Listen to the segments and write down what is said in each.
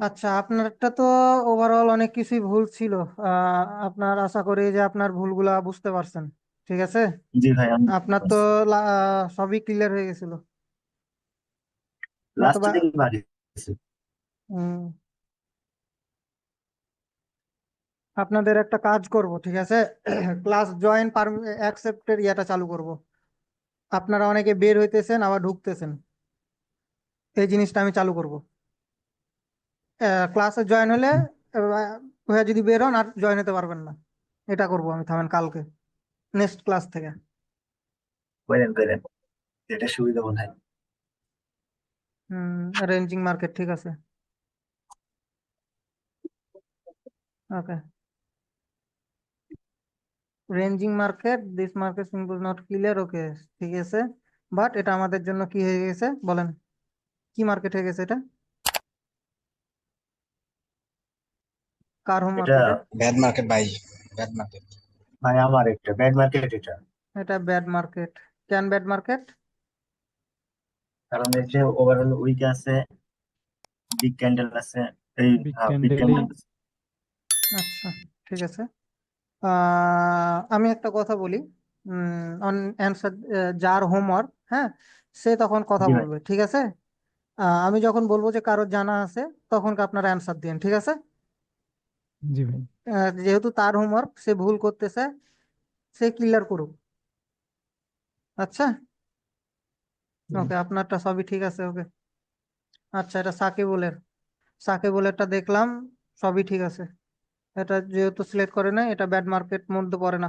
আচ্ছা আপনারটা তো ওভারঅল অনেক কিছুই ভুল ছিল। আহ, আপনার আশা করি যে আপনার ভুলগুলা বুঝতে পারছেন ঠিক আছে? জি ভাই আপনার তো সবই ক্লিয়ার হয়ে গেছিল। লাস্টে নতুবা দেখি বাড়ি হুম, আপনাদের একটা কাজ করব ঠিক আছে? ক্লাস জয়েন অ্যাকসেপ্টের ইয়াটা চালু করব। আপনারা অনেকে বের হইতেছেন আবার ঢুকতেছেন। এই জিনিসটা আমি চালু করব। ক্লাসে জয়েন হলে হয়ে যদি বের হন আর জয়েন হতে পারবেন না। এটা করব আমি থামেন কালকে। নেক্সট ক্লাস থেকে। করেন করেন। এটা সুবিধা মনে হয়। হুম রেঞ্জিং মার্কেট ঠিক আছে। Okay ranging market this market simple not clear okay ঠিক আছে। বাট এটা আমাদের জন্য কি হয়ে গেছে বলেন। কি মার্কেট হয়ে গেছে এটা? কার হোম এটা মার্কেটে ব্যাড মার্কেট ভাই। ব্যাড মার্কেট ভাই আমার একটা। ব্যাড মার্কেট এটা। এটা bad market can bad market কারণ এই যে ওভারঅল উইক আছে বিগ ক্যান্ডেল আছে এই বিগ ক্যান্ডেল আচ্ছা ঠিক আছে। আহ, আমি একটা কথা বলি। অন অ্যান্সার যার হোমওয়ার্ক হ্যাঁ সে তখন কথা জি ভাই। বলবে ঠিক আছে? আমি যখন বলব যে কারোর জানা আছে তখন আপনারা অ্যান্সার দিন ঠিক আছে? জি ভাই। যেহেতু তার হোমওয়ার্ক সে ভুল করতেছে সে ক্লিয়ার করুক। আচ্ছা? ওকে আপনারটা সবই ঠিক আছে ওকে। আচ্ছা এটা সাকিবুলের। সাকিবুলেরটা দেখলাম সবই ঠিক আছে। এটা যেহেতু সিলেক্ট করে না এটা ব্যাড মার্কেট মধ্যে পড়ে না।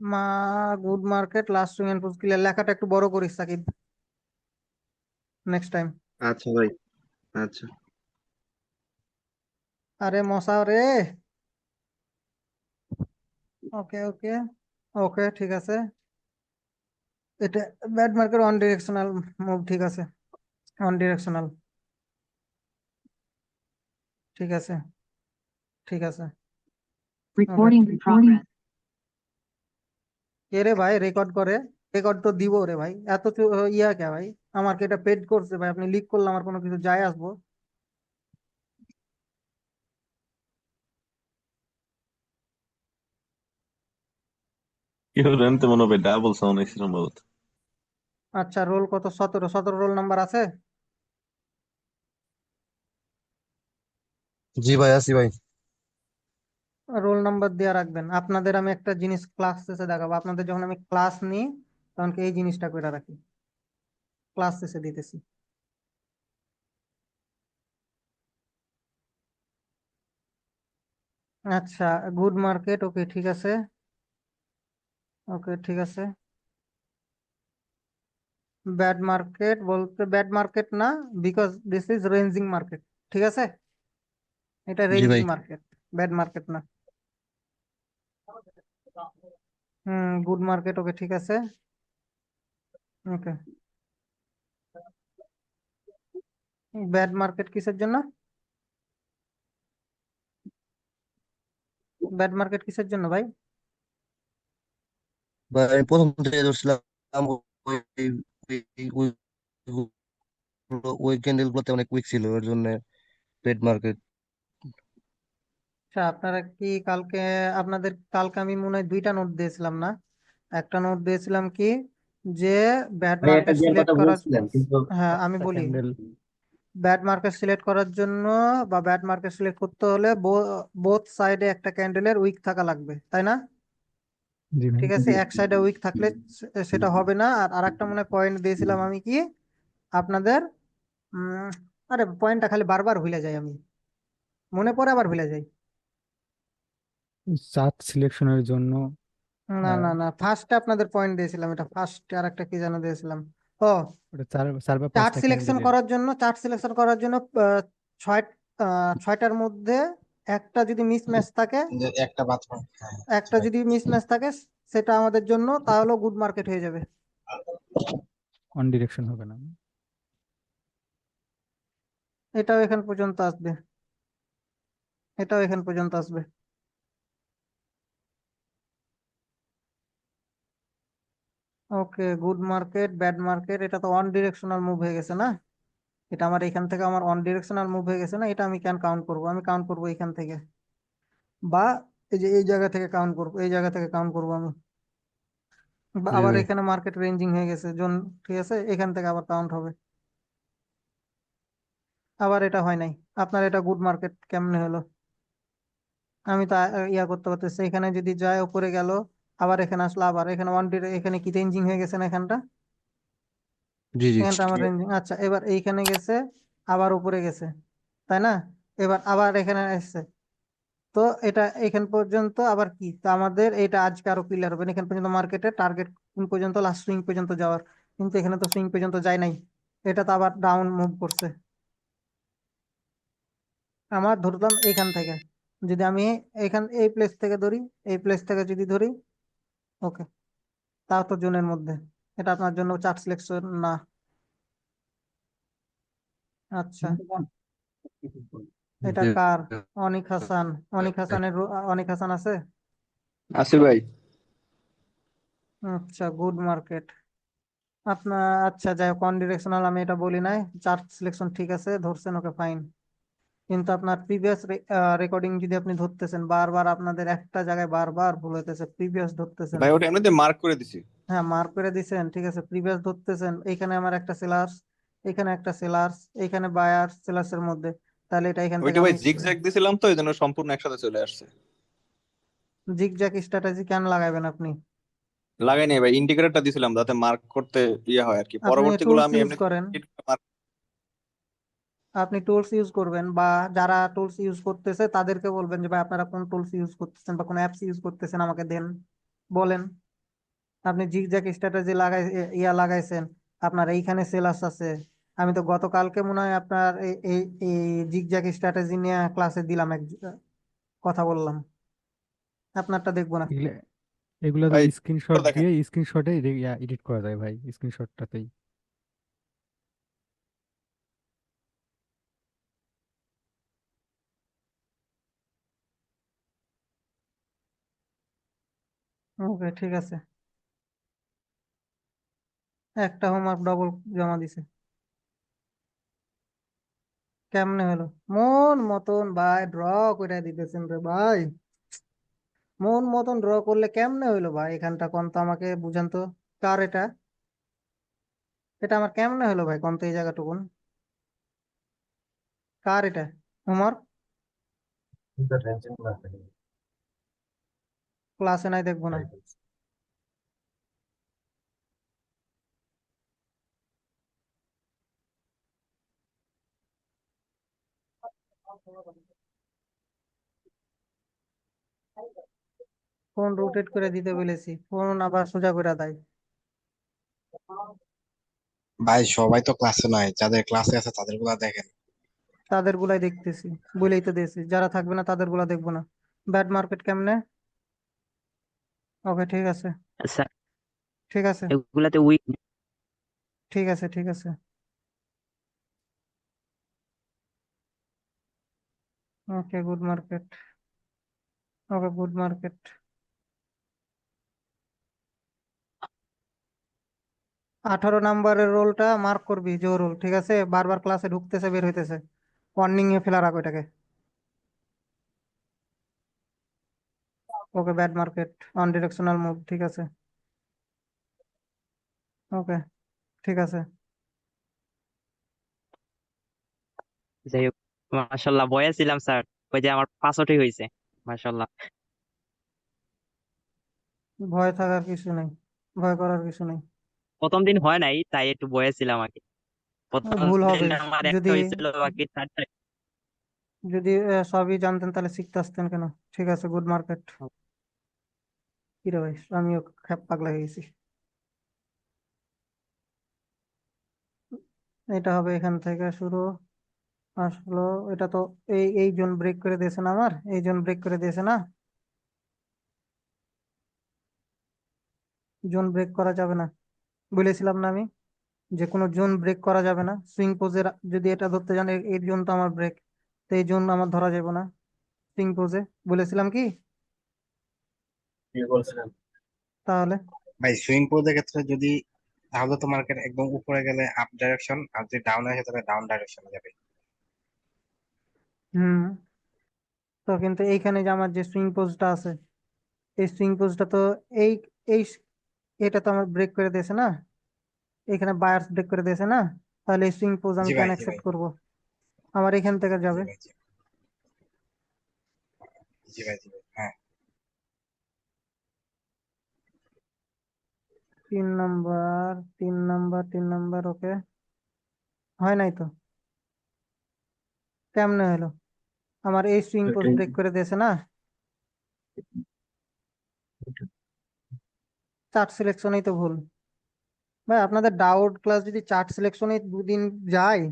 মা good market last swing and clear লেখাটা একটু বড় করিস সাকিব। নেক্সট টাইম আচ্ছা ভাই আচ্ছা। আরে মশা রে। ওকে ওকে ওকে ঠিক আছে। এটা bad market on directional move ঠিক আছে। অন ডিরেকশনাল ঠিক আছে ঠিক আছে। In কে রে ভাই রেকর্ড করে? রেকর্ড তো দিব রে ভাই। এত ইয়া কে ভাই? আমাকে এটা পেড করছে ভাই আপনি লিক করলে আমার কোনো কিছু যায় আসব? ইউরেন্ট মনে হবে ডাবল সাউন্ড হয়েছে সম্ভবত। আচ্ছা রোল কত? সতেরো। সতেরো রোল নাম্বার আছে? জি ভাই আছি ভাই। রোল নাম্বার দেওয়া রাখবেন। আপনাদের আমি একটা জিনিস ক্লাস শেষে দেখাবো। আপনাদের যখন আমি ক্লাস নিই তখন কি এই জিনিসটা করে রাখি। ক্লাস শেষে দিতেছি। আচ্ছা গুড মার্কেট ওকে ঠিক আছে। ওকে ঠিক আছে। ব্যাড মার্কেট বলতে ব্যাড মার্কেট না because this is ranging market ঠিক আছে? এটা রেঞ্জিং মার্কেট ব্যাড মার্কেট না। হুম গুড মার্কেট ওকে ঠিক আছে। ওকে ব্যাড মার্কেট কিসের জন্য? ব্যাড মার্কেট কিসের জন্য ভাই? ভাই আমি প্রথম থেকে ধরছিলাম ওই ক্যান্ডেল গুলোতে অনেক উইক ছিল এর জন্য ব্যাড মার্কেট আচ্ছা আপনারা কি কালকে আপনাদের কালকে আমি মনে হয় দুইটা নোট দিয়েছিলাম না? একটা নোট দিয়েছিলাম কি? যে ব্যাড মার্কেট সিলেক্ট করার হ্যাঁ আমি বলি। ব্যাড মার্কেট সিলেক্ট করার জন্য বা ব্যাড মার্কেট সিলেক্ট করতে হলে বোথ সাইডে একটা ক্যান্ডেলের উইক থাকা লাগবে তাই না? ঠিক আছে এক সাইডে উইক থাকলে সেটা হবে না। আর আরেকটা মনে পয়েন্ট দিয়েছিলাম আমি কি? আপনাদের আরে পয়েন্টটা খালি বারবার ভুলে যাই আমি। মনে পড়ে আবার ভুলে যাই। চার্ট সিলেকশনের জন্য না না না ফার্স্টে আপনাদের পয়েন্ট দিয়েছিলাম এটা ফার্স্ট আর একটা কি যেন দিয়েছিলাম? ও চার্ট পাঁচটা সিলেকশন করার জন্য চার্ট সিলেকশন করার জন্য ছয় আহ, ছয়টার মধ্যে একটা যদি মিসম্যাচ থাকে একটা বাথরুম হ্যাঁ একটা যদি মিসম্যাচ থাকে সেটা আমাদের জন্য তাহলে গুড মার্কেট হয়ে যাবে। ওয়ান ডিরেকশন হবে না। এটাও এখান পর্যন্ত আসবে। এটাও এখান পর্যন্ত আসবে। Okay good market bad market এটা তো ওয়ান ডিরেকশনাল মুভ হয়ে গেছে না? এটা আমার এখান থেকে আমার ওয়ান ডিরেকশনাল মুভ হয়ে গেছে না? এটা আমি কেন কাউন্ট করব আমি কাউন্ট করব এখান থেকে। বা এই যে এই জায়গা থেকে কাউন্ট করব এই জায়গা থেকে কাউন্ট করব আমি। বা আবার এখানে মার্কেট রেঞ্জিং হয়ে গেছে জোন ঠিক আছে? এখান থেকে আবার কাউন্ট হবে। আবার এটা হয় নাই। আপনার এটা গুড মার্কেট কেমনে হলো? আমি তো ইয়া করতে পারতেছি এখানে যদি যায় উপরে গেল আবার এখানে আসলো আবার এখানে ওয়ান ডি এখানে কি রেঞ্জিং হয়ে গেছে না এখানটা? জি জি। এখানটা আমার রেঞ্জিং আচ্ছা এবার এইখানে গেছে আবার উপরে গেছে তাই না? এবার আবার এখানে আসছে তো এটা এখান পর্যন্ত আবার কি? তো আমাদের এটা আজকে আরও ক্লিয়ার হবে এখান পর্যন্ত মার্কেটের টার্গেট কোন পর্যন্ত লাস্ট সুইং পর্যন্ত যাওয়ার। কিন্তু এখানে তো সুইং পর্যন্ত যায় নাই এটা তো আবার ডাউন মুভ করছে। আমার ধরলাম এখান থেকে যদি আমি এখান এই প্লেস থেকে ধরি এই প্লেস থেকে যদি ধরি ওকে তাও তো জোনের মধ্যে। এটা আপনার জন্য চার্ট সিলেকশন না। আচ্ছা। এটা কার? অনিক হাসান। অনিক হাসানের অনিক হাসান আছে? আছে ভাই। আচ্ছা গুড মার্কেট। আপনার আচ্ছা যাই হোক ডিরেকশনাল আমি এটা বলি নাই। চার্ট সিলেকশন ঠিক আছে ধরছেন ওকে ফাইন কিন্তু আপনার প্রিভিয়াস রেকর্ডিং যদি আপনি ধরতেছেন বারবার আপনাদের একটা জায়গায় বারবার ভুল হইতেছে প্রিভিয়াস ধরতেছেন। ভাই ওটা এমনিতে মার্ক করে দিছি। হ্যাঁ মার্ক করে দিছেন ঠিক আছে প্রিভিয়াস ধরতেছেন এইখানে আমার একটা সেলার্স এখানে একটা সেলার্স এখানে বায়ার সেলার্স এর মধ্যে তাহলে এটা এখান থেকে ওইটা ভাই জিগজ্যাগ দিছিলাম তো এই জন্য সম্পূর্ণ একসাথে চলে আসছে। জিগজ্যাগ স্ট্র্যাটেজি কেন লাগাবেন আপনি? লাগাই নাই ভাই ইন্ডিকেটরটা দিছিলাম যাতে মার্ক করতে ইয়ে হয় আর কি। আপনি পরবর্তীগুলো টুলস আমি ইউজ এমনি করেন। আপনি টুলস ইউজ করবেন বা যারা টুলস ইউজ করতেছে তাদেরকে বলবেন যে ভাই আপনারা কোন টুলস ইউজ করতেছেন বা কোন অ্যাপস ইউজ করতেছেন আমাকে দেন। বলেন। আপনি জিগজ্যাগ স্ট্র্যাটেজি লাগাই ইয়া লাগাইছেন আপনার এইখানে সেলার্স আছে। আমি তো গতকালকে মনে হয় আপনার এই এই এই জিগজ্যাগ স্ট্র্যাটেজি নিয়ে ক্লাসে দিলাম এক কথা বললাম। আপনারটা দেখব না। এগুলো স্ক্রিনশট দিয়ে স্ক্রিনশটে এডিট করা যায় ভাই স্ক্রিনশটটাতেই ওকে, ঠিক আছে। একটা হোমওয়ার্ক ডবল জমা দিছে। কেমনে হলো? মন মতন ভাই ড্র করে দিতেছেন রে ভাই। মন মতন ড্র করলে কেমনে হইল ভাই? এখানটা কোন তো আমাকে বুঝান তো। কার এটা? এটা আমার কেমনে হলো ভাই কোন তো এই জায়গাটুকুন? কার এটা? হোমওয়ার্ক ক্লাসে নাই দেখব না। ফোন রোটেট করে দিতে বলেছি। ফোন আবার সোজা করে দেয়। ভাই সবাই তো ক্লাসে নাই। যাদের ক্লাসে আছে তাদেরগুলা দেখেন। তাদের গুলাই দেখতেছি। বলেই তো দিয়েছি। যারা থাকবে না তাদেরগুলা দেখব না। ব্যাড মার্কেট কেমনে? ওকে ঠিক আছে। স্যার ঠিক আছে। এগুলাতে উইক ঠিক আছে ঠিক আছে। Okay good market okay good market আঠারো নাম্বারের রোলটা মার্ক করবি জো রোল ঠিক আছে? বারবার ক্লাসে ঢুকতেছে বের হইতেছে। ওয়ার্নিং এ ফেলা রাখ ওইটাকে। Okay bad market on directional move ঠিক আছে। ওকে ঠিক আছে। যাই হোক মাশাল্লাহ ভয়ে ছিলাম স্যার ওই যে আমার পাঁচটাই হয়েছে মাশাল্লাহ ভয় থাকার কিছু নেই ভয় করার কিছু নেই। প্রথম দিন হয় নাই তাই একটু ভয়ে ছিলাম আগে। প্রথম ভুল হবে দিন আমার একটা যদি হয়েছিল বাকি চারটা। যদি সবই জানতেন তাহলে শিখতে আসতেন কেন? ঠিক আছে গুড মার্কেট কি রে ভাই আমিও পাগলা হয়ে গেছি এটা হবে এখান থেকে শুরু। আসলো, এটা তো এই এই জোন ব্রেক করে দিয়েছে না আমার? এই জোন ব্রেক করে দিয়েছে না? জোন ব্রেক করা যাবে না। বলেছিলাম না আমি যে কোনো জোন ব্রেক করা যাবে না। সুইং পোজের যদি এটা ধরতে যান এই জোন তো আমার ব্রেক তো এই জোন আমার ধরা যাবে না। সুইং পোজে বলেছিলাম কি? তাহলে? ভাই সুইং পোজের ক্ষেত্রে যদি তাহলে তো মার্কেট একদম উপরে গেলে আপ ডাইরেকশন আর যদি ডাউনে আসে তাহলে ডাউন ডাইরেকশনে যাবে। হুম। তো কিন্তু এইখানে যে আমার যে সুইং পোজটা আছে এই সুইং পোজটা তো এই এই এটা তো আমার ব্রেক করে দিয়েছে না? এখানে বায়ার্স ব্রেক করে দিয়েছে না? তাহলে এই সুইং পোজ আমি জি কেন ভাই জি অ্যাকসেপ্ট ভাই। করব? আমার এখান থেকে জি যাবে ভাই জি জি ভাই জি ভাই হ্যাঁ তিন নাম্বার তিন নাম্বার তিন নাম্বার, ওকে। হয় নাই তো? কেমনে হলো? আমার এই পোজ ওইটাই ব্রেক করে দিয়েছে না? চার্ট সিলেকশনেই তো ভুল। ভাই, আপনাদের ডাউট ক্লাস যদি চার্ট সিলেকশনে দুদিন যায়,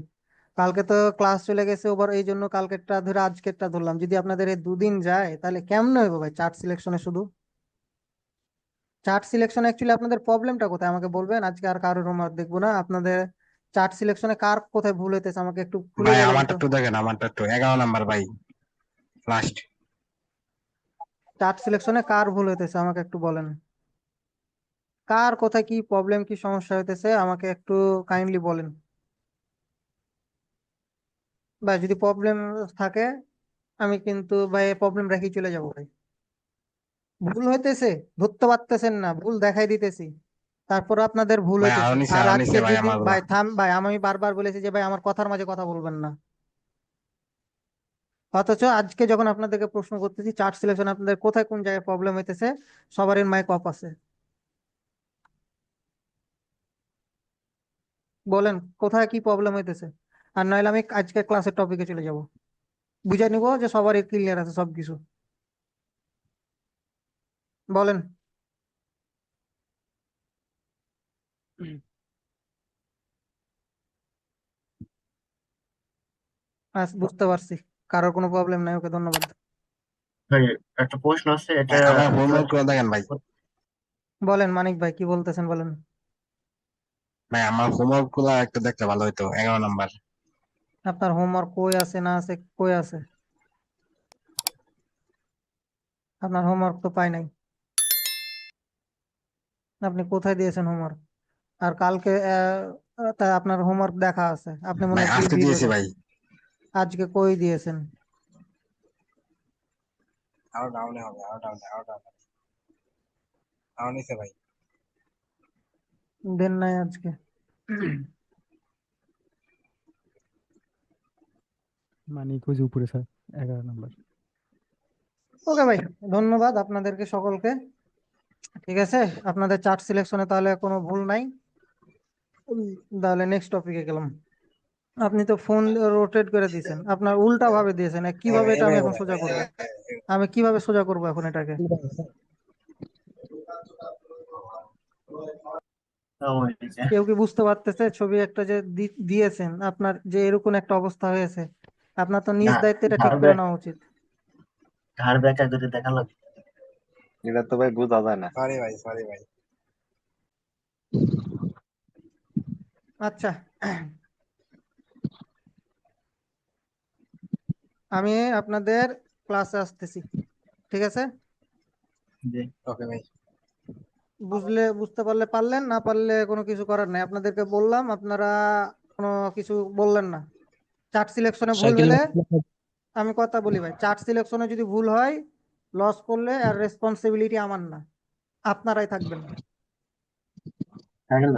কালকে তো ক্লাস চলে গেছে ওভার এই জন্য কালকেরটা ধরে আজকেরটা ধরলাম। যদি আপনাদের এই দুদিন যায়, তাহলে কেমনে হবে ভাই চার্ট সিলেকশনে শুধু? চার্ট সিলেকশন অ্যাকচুয়ালি আপনাদের প্রবলেমটা কোথায়? আমাকে বলবেন? আজকে আর কারোর হোমওয়ার্ক দেখব না। আপনাদের চার্ট সিলেকশনে কার কোথায় ভুল হইতেছে আমাকে একটু খুলে ভাই বলেন আমারটা তো। একটু দেখেন আমারটা একটু। এগারো নাম্বার ভাই লাস্ট চার্ট সিলেকশনে কার ভুল হইতেছে আমাকে একটু বলেন। কার কোথায় কি প্রবলেম কি সমস্যা হইতেছে আমাকে একটু কাইন্ডলি বলেন। ভাই যদি প্রবলেম থাকে আমি কিন্তু ভাই প্রবলেম রেখেই চলে যাব ভাই। ভুল হইতেছে ধরতে পারতেছেন না ভুল দেখাই দিতেছি। তারপর আপনাদের ভুল হইতেছে। আরও আজকে যদি ভাই থাম ভাই আমি বারবার বলেছি যে ভাই আমার কথার মাঝে কথা বলবেন না। অথচ আজকে যখন আপনাদেরকে প্রশ্ন করতেছি চার্ট সিলেকশন আপনাদের কোথায় কোন জায়গায় প্রবলেম হইতেছে সবারই মাইক অফ আছে। বলেন কোথায় কি প্রবলেম হইতেছে? আর নইলে আমি আজকে ক্লাসের টপিকে চলে যাব। বুঝে নিব যে সবারই ক্লিয়ার আছে সবকিছু। বলেন। আচ্ছা বুঝতে পারছি। কারোর কোনো প্রবলেম নাই ওকে ধন্যবাদ। ভাই একটা প্রশ্ন আছে এটা হোমওয়ার্ক করে দেখেন ভাই। বলেন মানিক ভাই কি বলতেছেন বলেন। ভাই আমার হোমওয়ার্কগুলা একটু দেখতে ভালো হতো এগারো নাম্বার। আপনার হোমওয়ার্ক কই আছে না আছে কই আছে? আপনার হোমওয়ার্ক তো পাই নাই। আপনি কোথায় দিয়েছেন হোমওয়ার্ক আর কালকে তা আপনার হোমওয়ার্ক দেখা আছে। আপনি মনে হয় আজকে দিয়ে দিয়েছি ভাই। আজকে কই দিয়েছেন? আরও ডাউনে হবে আরও ডাউনে আরও ডাউনে আরও নিচে ভাই। দেন নাই আজকে। মানে যে উপরে স্যার এগারো নাম্বার। ওকে ভাই ধন্যবাদ আপনাদেরকে সকলকে। ঠিক আছে? আপনাদের চার্ট সিলেকশনে তাহলে কোনো ভুল নাই। তাহলে নেক্সট টপিকে গেলাম। আপনি তো ফোন রোটেট করে দিয়েছেন। আপনার উল্টা ভাবে দিয়েছেন। কীভাবে এটা আমি এখন সোজা করব? আমি কীভাবে সোজা করব এখন এটাকে? কেউ কি বুঝতে পারতেছে? ছবি একটা যে দিয়েছেন। আপনার যে এরকম একটা অবস্থা হয়েছে। আপনার তো নিজ দায়িত্বে এটা ঠিক করে নেওয়া উচিত। ঘাড় ব্যাকা করে দেখা লাগবে এটা তো ভাই বোঝা যায় না। সরি ভাই সরি ভাই। আচ্ছা। আমি আপনাদের ক্লাসে আসতেছি ঠিক আছে? ওকে ভাই। বুঝলে বুঝতে পারলে পারলেন না পারলে কোনো কিছু করার নাই। আপনাদেরকে বললাম আপনারা কোনো কিছু বললেন না। চার্ট সিলেকশনে ভুল হলে আমি কথা বলি ভাই। চার্ট সিলেকশনে যদি ভুল হয় লস করলে আর রেসপন্সিবিলিটি আমার না। আপনারাই থাকবেন।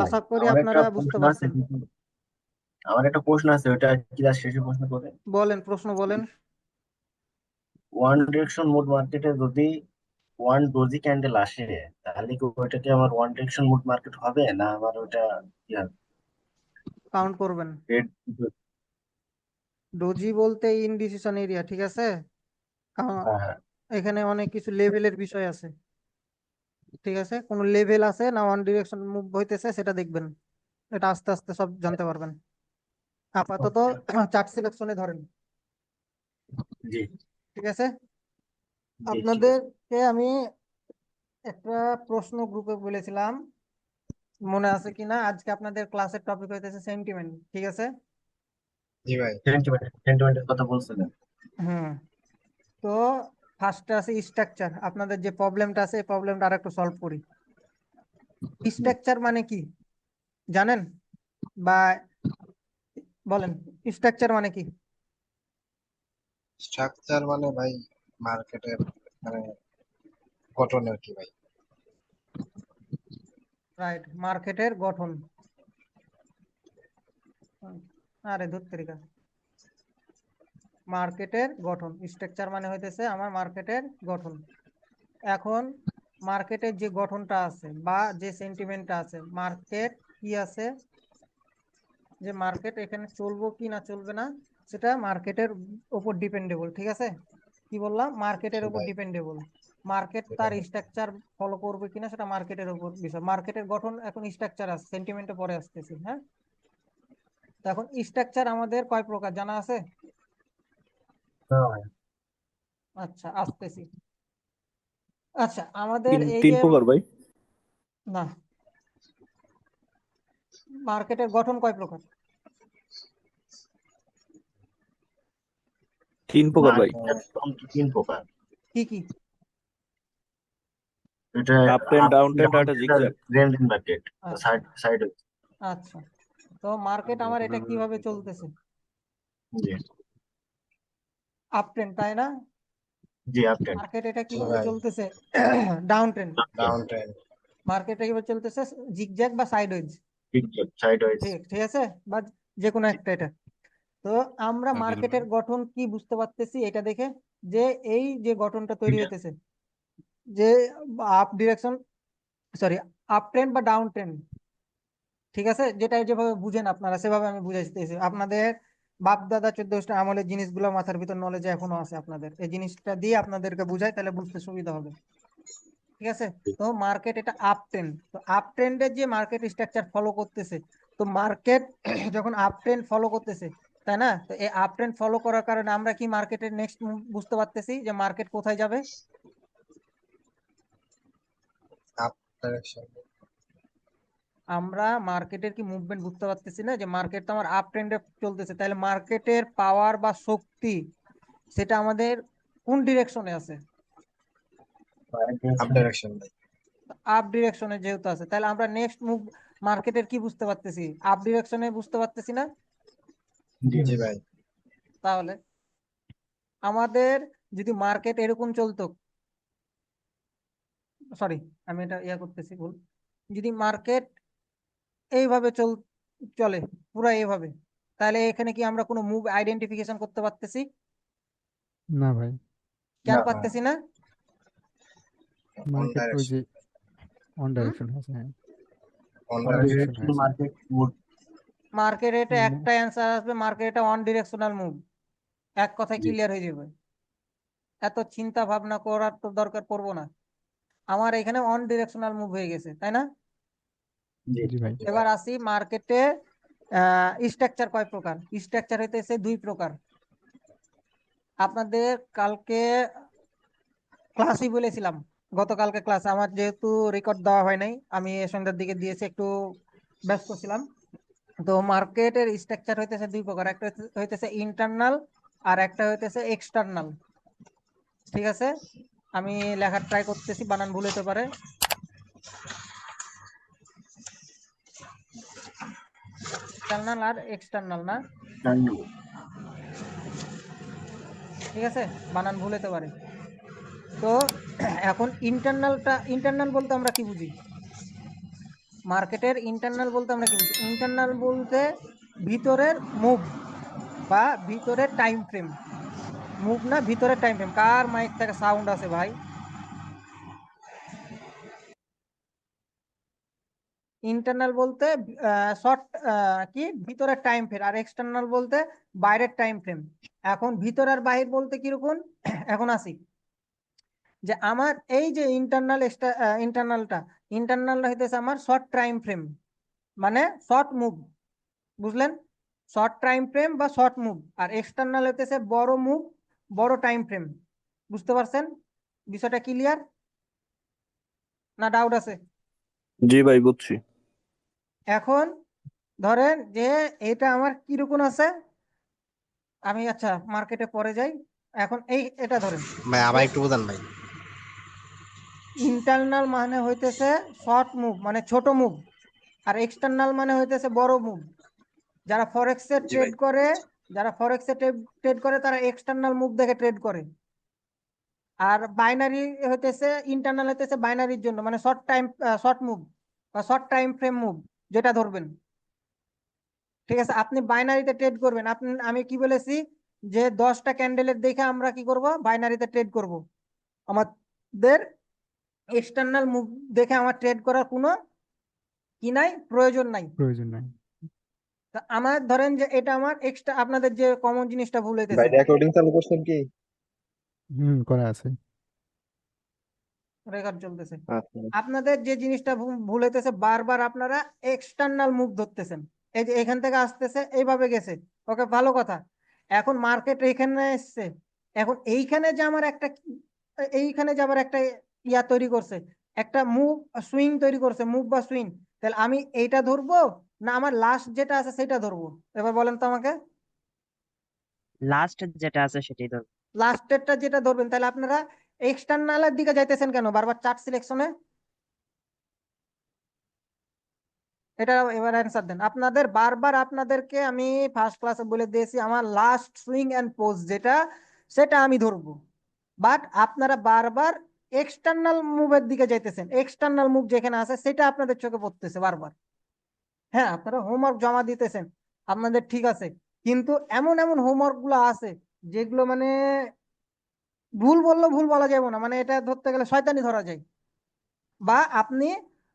আশা করি আপনারা বুঝতে পারছেন। আমার একটা প্রশ্ন আছে ওটা ক্লাস শেষে প্রশ্ন করে বলেন প্রশ্ন বলেন। ওয়ান ডিরেকশন মুড মার্কেটে যদি ওয়ান ডোজি ক্যান্ডেল আসে তাহলে কি ওইটাকে আমার ওয়ান ডিরেকশন মুড মার্কেট হবে না আমার ওটা কি হবে? কাউন্ট করবেন। ডোজি বলতে ইনডিসিশন এরিয়া ঠিক আছে? কারণ হ্যাঁ। এখানে অনেক কিছু লেভেলের বিষয় আছে। ঠিক আছে? কোন লেভেল আছে না ওয়ান ডিরেকশন মুভ হইতেছে সেটা দেখবেন। এটা আস্তে আস্তে সব জানতে পারবেন। আপাতত চার্ট সিলেকশনে ধরেন। ঠিক আছে। আপনাদেরকে আমি একটা প্রশ্ন গ্রুপে বলেছিলাম। মনে আছে কিনা? আজকে আপনাদের ক্লাসের টপিক হইতেছে সেন্টিমেন্ট ঠিক আছে? জি ভাই। সেন্টিমেন্ট সেন্টিমেন্টের কথা বলছিলেন। হুম। তো ফার্স্টে আছে স্ট্রাকচার আপনাদের যে প্রবলেমটা আছে এই প্রবলেমটা আর একটু সলভ করি। স্ট্রাকচার মানে কি? জানেন? বা বলেন স্ট্রাকচার মানে কি? স্ট্রাকচার মানে ভাই মার্কেটের মানে গঠন আর কি ভাই? রাইট মার্কেটের গঠন। আরে ধুর তেরিকা মার্কেটের গঠন। স্ট্রাকচার মানে হইতেছে আমার মার্কেটের গঠন। এখন মার্কেটের যে গঠনটা আছে বা যে সেন্টিমেন্টটা আছে মার্কেট কি আছে? যে মার্কেট এখানে চলবো কি না চলবে না সেটা মার্কেটের উপর ডিপেন্ডেবল ঠিক আছে? কি বললাম? মার্কেটের উপর ডিপেন্ডেবল মার্কেট তার স্ট্রাকচার ফলো করবে কিনা সেটা মার্কেটের উপর বিষয়। মার্কেটের গঠন এখন স্ট্রাকচার আছে সেন্টিমেন্টে পরে আসতেছি হ্যাঁ? তো এখন স্ট্রাকচার আমাদের কয় প্রকার জানা আছে? আচ্ছা আসতেছি। আচ্ছা আমাদের তিন এই তিন যে প্রকার ভাই। না। মার্কেটের গঠন কয় প্রকার? তিন প্রকার ভাই। তিন প্রকার? কি কি? এটা আপ ট্রেন্ড ডাউন ট্রেন্ড আর একটা জিগজ্যাগ। রেঞ্জিং মার্কেট আচ্ছা। সাইড সাইড আচ্ছা। তো মার্কেট আমার এটা কীভাবে চলতেছে? জি। আপ ট্রেন্ড তাই না? জি আপ ট্রেন্ড মার্কেট এটা কীভাবে চলতেছে? Down trend down trend market কীভাবে চলতেছে? জিগজ্যাগ বা সাইডওয়েজ ঠিক ঠিক আছে? বা যে কোনো একটা এটা। তো আমরা মার্কেটের গঠন কি বুঝতে পারতেছি এটা দেখে? যে এই যে গঠনটা তৈরি ঠিক হইতেছে যে up direction sorry up trend বা ডাউন ট্রেন্ড ঠিক আছে? যেটা যেভাবে বুঝেন আপনারা সেভাবে আমি বুঝাইতেছি। আপনাদের বাপ দাদা চোদ্দশটা আমলের জিনিসগুলো মাথার ভিতর নলেজে এখনও আছে আপনাদের। এই জিনিসটা দিয়ে আপনাদেরকে বুঝাই তাহলে বুঝতে সুবিধা হবে। ঠিক আছে? তো মার্কেট এটা আপ ট্রেন্ড তো আপ ট্রেন্ডের যে মার্কেট স্ট্রাকচার ফলো করতেছে তো মার্কেট যখন আপ ট্রেন্ড ফলো করতেছে তাই না? তো এই আপ ট্রেন্ড ফলো করার কারণে আমরা কি মার্কেটের নেক্সট বুঝতে পারতেছি যে মার্কেট কোথায় যাবে? আপ ডাইরেকশন আমরা মার্কেটের কি মুভমেন্ট বুঝতে পারতেছি না যে মার্কেট তো আমার আপ ট্রেন্ডে চলতেছে তাহলে মার্কেটের পাওয়ার বা শক্তি সেটা আমাদের কোন ডিরেকশনে আছে? আপ ডিরেকশনে যেহেতু আছে তাহলে আমরা নেক্সট মুভ মার্কেটের কি বুঝতে পারতেছি? আপ ডিরেকশনে বুঝতে পারতেছি না? জি ভাই। তাহলে আমাদের যদি মার্কেট এরকম চলতো সরি আমি এটা ইয়া করতেছি ভুল। যদি মার্কেট এইভাবে চল চলে পুরো এইভাবে। তাহলে এখানে কি আমরা কোনো মুভ আইডেন্টিফিকেশন করতে পারতেছি? না ভাই। কেন পারতেছি না? মার্কেট ওই যে অন ডাইরেকশন আছে হ্যাঁ। অন ডাইরেকশন মার্কেট মার্কেট এটা একটা অ্যান্সার আসবে মার্কেট এটা অন ডিরেকশনাল মুভ এক কথায় ক্লিয়ার হয়ে যাবে। এত চিন্তা ভাবনা করার তো দরকার পড়ব না। আমার এখানে অন ডিরেকশনাল মুভ হয়ে গেছে তাই না? এবার আসি মার্কেটে স্ট্রাকচার কয় প্রকার? স্ট্রাকচার হইতেছে দুই প্রকার। আপনাদের কালকে ক্লাসই বলেছিলাম, গতকালকে ক্লাস আমার যেহেতু রেকর্ড দেওয়া হয় নাই, আমি সন্ধ্যার দিকে দিয়েছি, একটু ব্যস্ত ছিলাম। তো মার্কেটের স্ট্রাকচার হইতেছে দুই প্রকার, একটা হইতেছে ইন্টারনাল আর একটা হইতেছে এক্সটার্নাল ঠিক আছে? আমি লেখার ট্রাই করতেছি, বানান ভুল হতে পারে। ইন্টারনাল আর এক্সটার্নাল না? ঠিক আছে? বানান ভুল হতে পারে। তো এখন ইন্টারনালটা ইন্টারনাল বলতে আমরা কি বুঝি? মার্কেটের ইন্টারনাল বলতে আমরা কি বুঝি? ইন্টারনাল বলতে ভিতরের মুভ বা ভিতরের টাইম ফ্রেম মুভ না ভিতরের টাইম ফ্রেম কার মাইক থেকে সাউন্ড আছে ভাই? ইন্টারনাল বলতে শর্ট কি? ভিতরের টাইম ফ্রেম আর এক্সটার্নাল বলতে বাইরের টাইম ফ্রেম এখন ভিতর আর বাহির বলতে কীরকম? এখন আসি। যে আমার এই যে ইন্টারনাল ইন্টারনালটা ইন্টারনালটা হইতেছে আমার শর্ট টাইম ফ্রেম মানে শর্ট মুভ বুঝলেন? শর্ট টাইম ফ্রেম বা শর্ট মুভ আর এক্সটার্নাল হইতেছে বড় মুভ বড় টাইম ফ্রেম বুঝতে পারছেন? বিষয়টা ক্লিয়ার না ডাউট আছে? জি ভাই, বুঝছি। এখন ধরেন যে এটা আমার কীরকম আছে? আমি আচ্ছা মার্কেটে পরে যাই। এখন এই এটা ধরেন। ভাই আবার একটু বুঝান ভাই। ইন্টারনাল মানে হইতেছে শর্ট মুভ মানে ছোট মুভ আর এক্সটার্নাল মানে হইতেছে বড় মুভ যারা ফরেক্সে ট্রেড করে যারা ফরেক্সে ট্রেড করে তারা এক্সটার্নাল মুভ দেখে ট্রেড করে। আর বাইনারি হইতেছে ইন্টারনাল হইতেছে বাইনারির জন্য মানে শর্ট টাইম শর্ট মুভ বা শর্ট টাইম ফ্রেম মুভ যেটা ধরবেন। ঠিক আছে আপনি বাইনারিতে ট্রেড করবেন। আপনি আমি কি বলেছি যে দশটা ক্যান্ডেলের দেখে আমরা কি করব? বাইনারিতে ট্রেড করব। আমাদের এক্সটার্নাল মুভ দেখে আমার ট্রেড করার কোনো কি নাই প্রয়োজন নাই। প্রয়োজন নাই। তা আমার ধরেন যে এটা আমার এক্সট্রা আপনাদের যে কমন জিনিসটা ভুল হইতেছে। ভাই রেকর্ডিং চালু করছেন কি? হুম করা আছে। রেকর্ড চলতেছে। আচ্ছা। আপনাদের যে জিনিসটা ভুল হইতেছে বারবার আপনারা এক্সটার্নাল মুভ ধরতেছেন। এই যে এখান থেকে আসতেছে এইভাবে গেছে। ওকে ভালো কথা। এখন মার্কেট এইখানে এসছে। এখন এইখানে যে আমার একটা এইখানে যে আবার একটা ইয়া তৈরি করছে একটা মুভ সুইং তৈরি করছে মুভ বা সুইং তাহলে আমি এইটা ধরবো না আমার লাস্ট যেটা আছে সেটা ধরবো? এবার বলেন তো আমাকে। লাস্ট যেটা আছে সেটাই ধর লাস্টেরটা যেটা ধরবেন তাহলে আপনারা এক্সটার্নালের দিকে যাইতেছেন কেন? বারবার চার্ট সিলেকশনে এটা এবার অ্যান্সার দেন। আপনাদের বারবার আপনাদেরকে আমি ফার্স্ট ক্লাসে বলে দিয়েছি, আমার লাস্ট সুইং এন্ড পোজ যেটা, সেটা আমি ধরবো। বাট আপনারা বারবার এক্সটার্নাল মুভের দিকে যাইতেছেন। এক্সটার্নাল মুভ যেখানে আছে, সেটা আপনাদের চোখে পড়তেছে বারবার। হ্যাঁ আপনারা হোমওয়ার্ক জমা দিতেছেন। আপনাদের ঠিক আছে। কিন্তু এমন এমন হোমওয়ার্কগুলো আছে, যেগুলো মানে ভুল বললেও ভুল বলা যাবে না মানে এটা ধরতে গেলে শয়তানি ধরা যায়। বা আপনি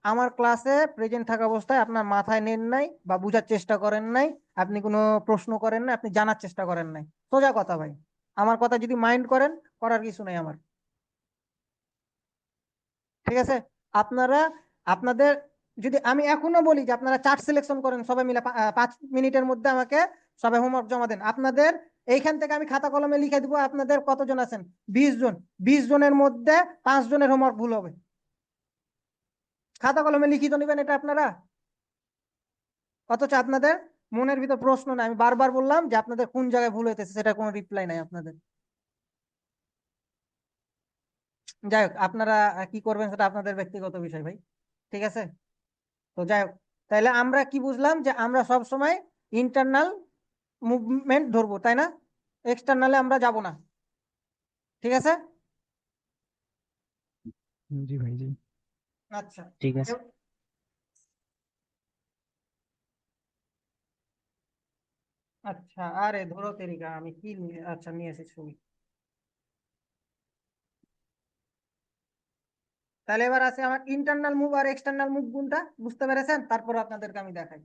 আমার ক্লাসে প্রেজেন্ট থাকা অবস্থায় আপনার মাথায় নেন নাই বা বুঝার চেষ্টা করেন নাই, আপনি কোনো প্রশ্ন করেন না আপনি জানার চেষ্টা করেন নাই। সোজা কথা ভাই, আমার কথা যদি মাইন্ড করেন, করার কিছু নেই আমার। ঠিক আছে? আপনারা, আপনাদের যদি আমি এখনও বলি যে আপনারা চার্ট সিলেকশন করেন, সবাই মিলে পাঁচ মিনিটের মধ্যে আমাকে সবাই হোমওয়ার্ক জমা দেন, আপনাদের এইখান থেকে আমি খাতা কলমে লিখে দিব আপনাদের কতজন আছেন? বিশ জন। বিশ জনের মধ্যে পাঁচ জনের হোমওয়ার্ক ভুল হবে। খাতা কলমে লিখিত নেবেন এটা আপনারা? অথচ আপনাদের মনের ভিতর প্রশ্ন নাই। আমি বারবার বললাম যে আপনাদের কোন জায়গায় ভুল হইতেছে সেটা কোনো রিপ্লাই নাই আপনাদের। যাই হোক, আপনারা কি করবেন সেটা আপনাদের ব্যক্তিগত বিষয় ভাই। ঠিক আছে? তো যাই হোক তাহলে আমরা কি বুঝলাম যে আমরা সব সময় ইন্টারনাল মুভমেন্ট ধরবো তাই না? এক্সটার্নালে আমরা যাব না। ঠিক আছে? জি ভাই জি। আচ্ছা। ঠিক আছে। আচ্ছা আরে ধরো তেরিকা আমি কি নিয়ে- আচ্ছা নিয়ে এসেছি ছবি। তাহলে এবার আছে আমার ইন্টারনাল মুভ আর এক্সটার্নাল মুভ কোনটা? বুঝতে পেরেছেন? তারপর আপনাদেরকে আমি দেখাই।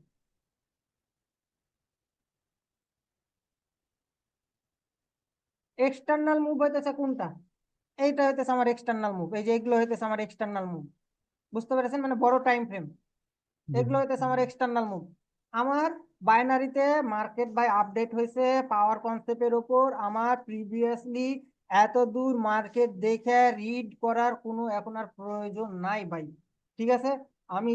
এক্সটার্নাল মুভ হইতেছে কোনটা? এইটা হইতেছে আমার এক্সটার্নাল মুভ এই যে এগুলো হইতেছে আমার এক্সটার্নাল মুভ বুঝতে পেরেছেন? মানে বড় টাইম ফ্রেম এগুলো হইতেছে আমার এক্সটার্নাল মুভ আমার বাইনারিতে মার্কেট বাই আপডেট হয়েছে পাওয়ার কনসেপ্টের উপর আমার প্রিভিয়াসলি এত দূর মার্কেট দেখে রিড করার কোনো এখন আর প্রয়োজন নাই ভাই ঠিক আছে? আমি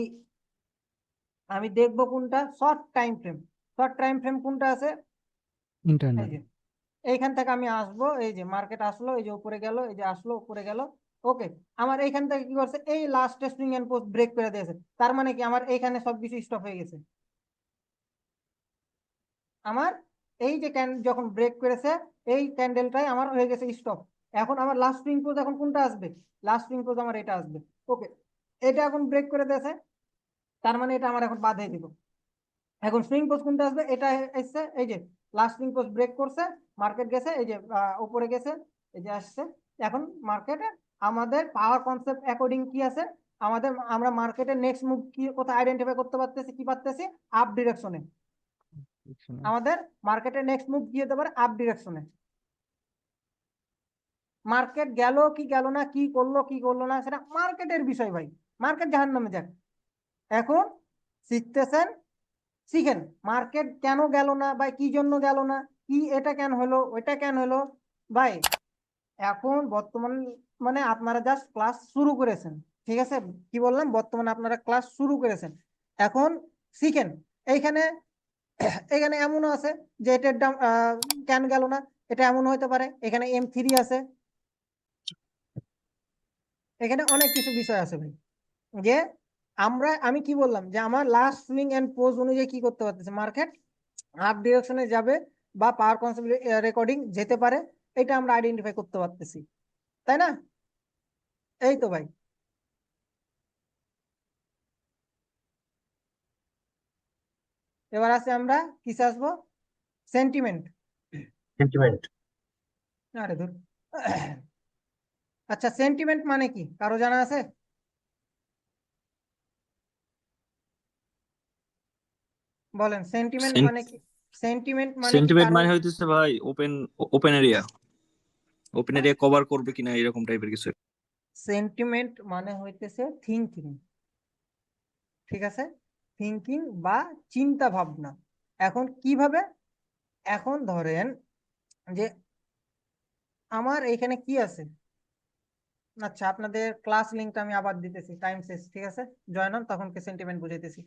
আমি দেখব কোনটা? Short time frame short time frame কোনটা আছে? যে এইখান থেকে আমি আসব, এই যে মার্কেট আসলো, এই যে উপরে গেল, এই যে আসলো, উপরে গেল ওকে আমার এইখান থেকে কি করছে? এই লাস্টে সুইং এন্ড পোস্ট ব্রেক করে দিয়েছে। তার মানে কি? আমার এইখানে সবকিছু স্টপ হয়ে গেছে। আমার এই যে যখন ব্রেক করেছে, এই ক্যান্ডেলটাই আমার হয়ে গেছে স্টপ এখন আমার লাস্ট সুইং পোজ এখন কোনটা আসবে? লাস্ট সুইং পোজ আমার এটা আসবে। ওকে এটা এখন ব্রেক করে দিয়েছে। তার মানে এটা আমার এখন হয়ে দিব এখন সুইং পোজ কোনটা আসবে? এটা এসছে, এই যে লাস্ট সুইং পোজ ব্রেক করছে। মার্কেট গেছে এই যে উপরে গেছে এই যে আসছে। এখন মার্কেটে আমাদের পাওয়ার কনসেপ্ট অ্যাকর্ডিং কি আছে? আমাদের আমরা মার্কেটের নেক্সট মুভ কি কোথায় আইডেন্টিফাই করতে পারতেছি কি পারতেছি? আপ ডিরেকশনে আমাদের মার্কেটের নেক্সট মুভ কি হতে পারে? আপ ডিরেকশনে মার্কেট গেল কি গেল না কি করল কি করল না সেটা মার্কেটের বিষয় ভাই। মার্কেট জাহান নামে যাক। এখন শিখতেছেন শিখেন মার্কেট কেন গেল না বা কি জন্য গেল না? কি এটা কেন হলো, ওইটা কেন হলো? ভাই, এখন বর্তমান মানে আপনারা জাস্ট ক্লাস শুরু করেছেন, ঠিক আছে? কি বললাম? বর্তমানে আপনারা ক্লাস শুরু করেছেন। এখন শিখেন। এইখানে এখানে এমনও আছে যে এটার দাম কেন গেল না? এটা এমন হতে পারে। এখানে এম থ্রি আছে। এখানে অনেক কিছু বিষয় আছে ভাই। যে আমরা, আমি কি বললাম? যে আমার লাস্ট সুইং এন্ড পোজ অনুযায়ী কি করতে পারতেছে? মার্কেট আপ ডিরেকশনে যাবে। বা পাওয়ার কনসেপ্ট রেকর্ডিং যেতে পারে এটা আমরা আইডেন্টিফাই করতে পারতেছি। তাই না? এই তো ভাই। এবার আছে আমরা কিসে আসব? সেন্টিমেন্ট সেন্টিমেন্ট আরে ধুর। আচ্ছা সেন্টিমেন্ট মানে কি? কারও জানা আছে? বলেন সেন্টিমেন্ট মানে কি? সেন্টিমেন্ট মানে সেন্টিমেন্ট মানে হইতেছে ভাই open open area open area cover করবে কিনা এরকম টাইপের কিছু। সেন্টিমেন্ট মানে হইতেছে থিঙ্কিং ঠিক আছে? থিঙ্কিং বা চিন্তা ভাবনা। এখন কীভাবে? এখন ধরেন যে আমার এখানে কি আছে? আচ্ছা আপনাদের ক্লাস লিঙ্কটা আমি আবার দিতেছি টাইম শেষ ঠিক আছে? জয়েন হন তখন সেন্টিমেন্ট বুঝাইতেছি।